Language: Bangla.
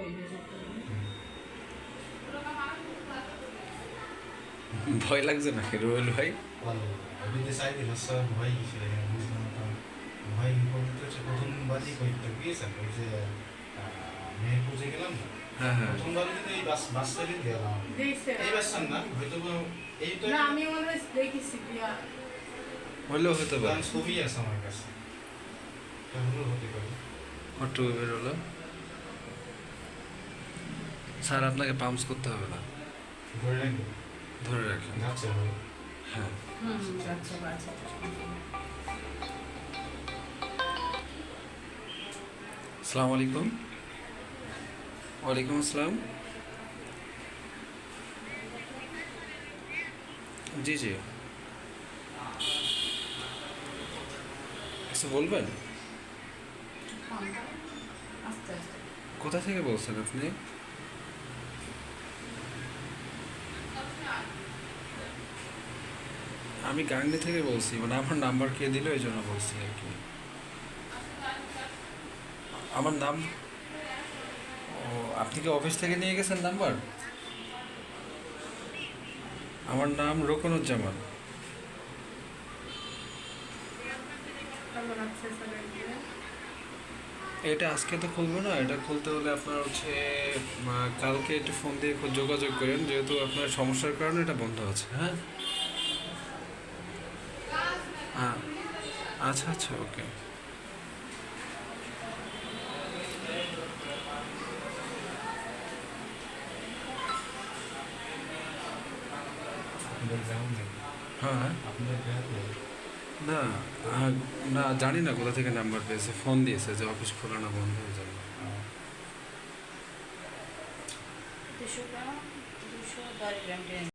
ভয় লাগছে না রোয়েল ভাই? ভয় কিছু ভয় বলতে হচ্ছে প্রথমবারই কয়েকটা গিয়েছেন ওই যে মেয়ের গেলাম না হ্যাঁ হ্যাঁ। প্রথমবার কিন্তু এই বাস বাস থেকে গেলাম। এই বাসটার না হয়তো বা এই তো না আমি মনে হয় দেখেছি হলেও হতে পারে। ছবি আছে আমার কাছে। তাহলে হতে পারে। অটো বেরোলো। স্যার আপনাকে পাম্পস করতে হবে না। ধরে রাখব ধরে রাখেন। যাচ্ছে হ্যাঁ। হুম আচ্ছা আচ্ছা। আসসালামু আলাইকুম। ওয়ালাইকুম আসসালাম। জি জি। কিছু বলবেন? আস্তে আস্তে কোথা থেকে বলছেন আপনি? আমি গাংনি থেকে বলছি মানে আমার নাম্বার কে দিল এই জন্য বলছি আর কি। আমার নাম? ও, আপনি কি অফিস থেকে নিয়ে গেছেন নাম্বার আমার নাম রোকনুজ্জামান। এটা আজকে তো খুলবো না, এটা খুলতে হলে আপনার হচ্ছে কালকে একটু ফোন দিয়ে যোগাযোগ করেন, যেহেতু আপনার সমস্যার কারণে এটা বন্ধ আছে হ্যাঁ? আচ্ছা আচ্ছা ওকে। হ্যাঁ হ্যাঁ। না না জানি না কোথা থেকে নাম্বার পেয়েছে। ফোন দিয়েছে যে অফিস খোলা না বন্ধ হয়ে যাবে। দুশো দুশো দশ